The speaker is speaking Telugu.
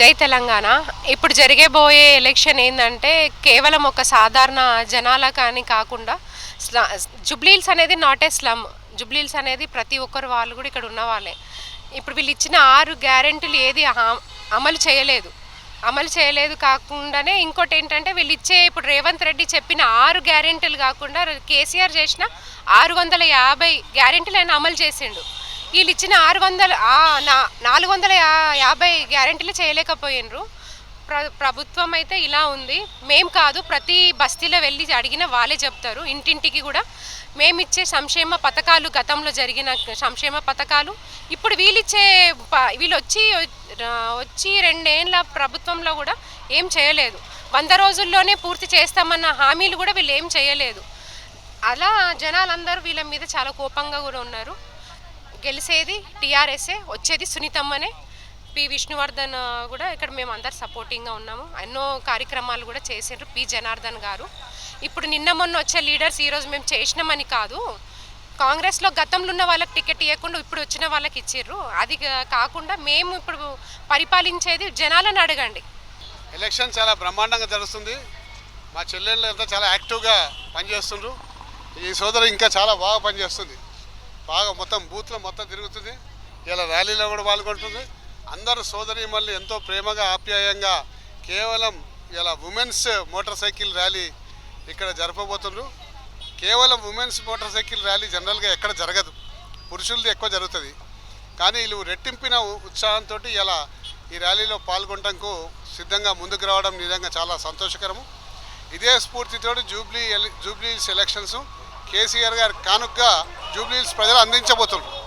జై తెలంగాణ. ఇప్పుడు జరిగేబోయే ఎలక్షన్ ఏంటంటే కేవలం ఒక సాధారణ జనాల కానీ కాకుండా జుబ్లీల్స్ అనేది నాట్ ఏ స్లమ్ జుబ్లీల్స్ అనేది ప్రతి ఒక్కరు వాళ్ళు కూడా ఇక్కడ ఉన్న వాళ్ళే ఇప్పుడు వీళ్ళు ఇచ్చిన ఆరు గ్యారెంటీలు ఏది అమలు చేయలేదు. అమలు చేయలేదు కాకుండానే ఇంకోటి ఏంటంటే వీళ్ళు ఇచ్చే ఇప్పుడు రేవంత్ రెడ్డి చెప్పిన ఆరు గ్యారెంటీలు కాకుండా కేసీఆర్ చేసిన ఆరు వందల యాభై గ్యారెంటీలు ఆయన అమలు చేసిండు. వీళ్ళు ఇచ్చిన ఆరు వందల నా- నాలుగు వందల యాభై గ్యారెంటీలు చేయలేకపోయినరు. ప్ర ప్రభుత్వం అయితే ఇలా ఉంది. మేం కాదు ప్రతి బస్తీలో వెళ్ళి అడిగిన వాళ్ళే చెప్తారు. ఇంటింటికి కూడా మేము ఇచ్చే సంక్షేమ పథకాలు గతంలో జరిగిన సంక్షేమ పథకాలు ఇప్పుడు వీళ్ళిచ్చే ప- వీళ్ళు వచ్చి వచ్చి రెండేళ్ళ ప్రభుత్వంలో కూడా ఏం చేయలేదు. వంద రోజుల్లోనే పూర్తి చేస్తామన్న హామీలు కూడా వీళ్ళు ఏం చేయలేదు. అలా జనాలందరూ వీళ్ళ మీద చాలా కోపంగా కూడా ఉన్నారు. గెలిచేది టీఆర్ఎస్ఏ వచ్చేది సునీతమ్మనే. పి. విష్ణువర్ధన్ కూడా ఇక్కడ మేము అందరు సపోర్టింగ్గా ఉన్నాము. ఎన్నో కార్యక్రమాలు కూడా చేసిండ్రు పి. జనార్దన్ గారు. ఇప్పుడు నిన్న మొన్న వచ్చే లీడర్స్ ఈరోజు మేము చేసినామని కాదు. కాంగ్రెస్లో గతంలో ఉన్న వాళ్ళకి టికెట్ ఇవ్వకుండా ఇప్పుడు వచ్చిన వాళ్ళకి ఇచ్చిర్రు. అది కాకుండా మేము ఇప్పుడు పరిపాలించేది జనాలను అడగండి. ఎలక్షన్ చాలా బ్రహ్మాండంగా జరుగుతుంది. మా చెల్లెళ్ళంతా చాలా యాక్టివ్గా పనిచేస్తుండ్రు. ఈ సోదరు ఇంకా చాలా బాగా పనిచేస్తుంది. బాగా మొత్తం బూత్లో మొత్తం తిరుగుతుంది. ఇలా ర్యాలీలో కూడా పాల్గొంటుంది. అందరూ సోదరి మళ్ళీ ఎంతో ప్రేమగా ఆప్యాయంగా కేవలం ఇలా ఉమెన్స్ మోటార్ సైకిల్ ర్యాలీ ఇక్కడ జరపబోతుండ్రు. కేవలం ఉమెన్స్ మోటార్ సైకిల్ ర్యాలీ జనరల్గా ఎక్కడ జరగదు. పురుషులది ఎక్కువ జరుగుతుంది. కానీ వీళ్ళు రెట్టింపిన ఉత్సాహంతో ఇలా ఈ ర్యాలీలో పాల్గొనడానికి సిద్ధంగా ముందుకు రావడం నిజంగా చాలా సంతోషకరము. ఇదే స్ఫూర్తితో జూబ్లీ జూబ్లీ సెలక్షన్స్ కేసీఆర్ గారు కానుకగా జూబ్లీస్ ప్రజలు అందించబోతున్నారు.